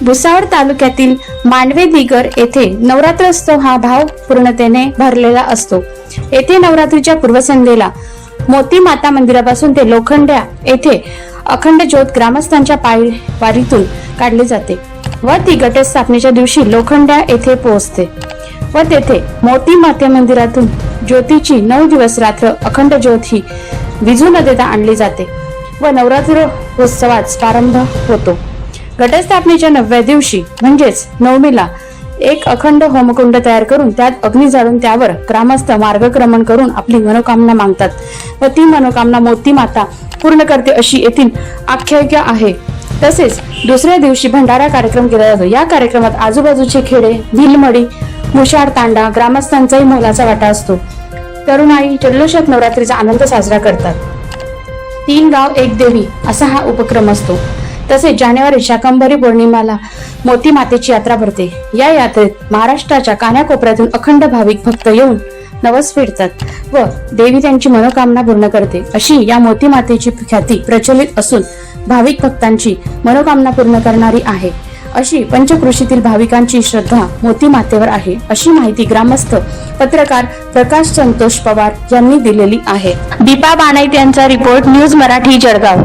भुसावळ तालुक्यातील मांडवे दिगर येथे नवरात्रोत्सव हा भाव पूर्णतेने भरलेला असतो. येथे नवरात्रीच्या पूर्वसंध्येला मोती माता मंदिरापासून ते लोखंड्या येथे अखंड ज्योत ग्रामस्थांच्या पायवारीतून काढले जाते व ती घटस्थापनेच्या दिवशी लोखंड्या येथे पोहोचते व तेथे मोती माता मंदिरातून ज्योतीची नऊ दिवस रात्र अखंड ज्योत ही विजू न देता आणली जाते व नवरात्र उत्सवात प्रारंभ होतो. घटस्थापनेच्या नवव्या दिवशी म्हणजेच नवमीला एक अखंड होमकुंड तयार करून त्यात अग्नी जाळून त्यावर ग्रामस्थ मार्गक्रमण करून आपली मनोकामना मागतात व ती मनोकामना मोती माता पूर्ण करते अशी येथील आख्यायिका आहे. तसेच दुसऱ्या दिवशी भंडारा कार्यक्रम केला जातो. या कार्यक्रमात आजूबाजूचे खेडे भिलमडी मुशाड तांडा ग्रामस्थांचाही मोलाचा वाटा असतो. तरुणाई जल्लोषात नवरात्रीचा आनंद साजरा करतात. तीन गाव एक देवी असा हा उपक्रम असतो. तसेच जानेवारी शाकंभरी पौर्णिमाला मोती मातेची यात्रा भरते. या यात्रेत महाराष्ट्राच्या कानाकोपऱ्यातून अखंड भाविक भक्त येऊन नवस फेडतात व देवी त्यांची मनोकामना पूर्ण करते. अशी या मोती मातेची ख्याती प्रचलित असून भाविक भक्तांची मनोकामना पूर्ण करणारी आहे. अशी पंचकृषीतील भाविकांची श्रद्धा मोती मातेवर आहे. अशी माहिती ग्रामस्थ पत्रकार प्रकाश संतोष पवार यांनी दिलेली आहे. दीपा बानाईत यांचा रिपोर्ट न्यूज मराठी जळगाव.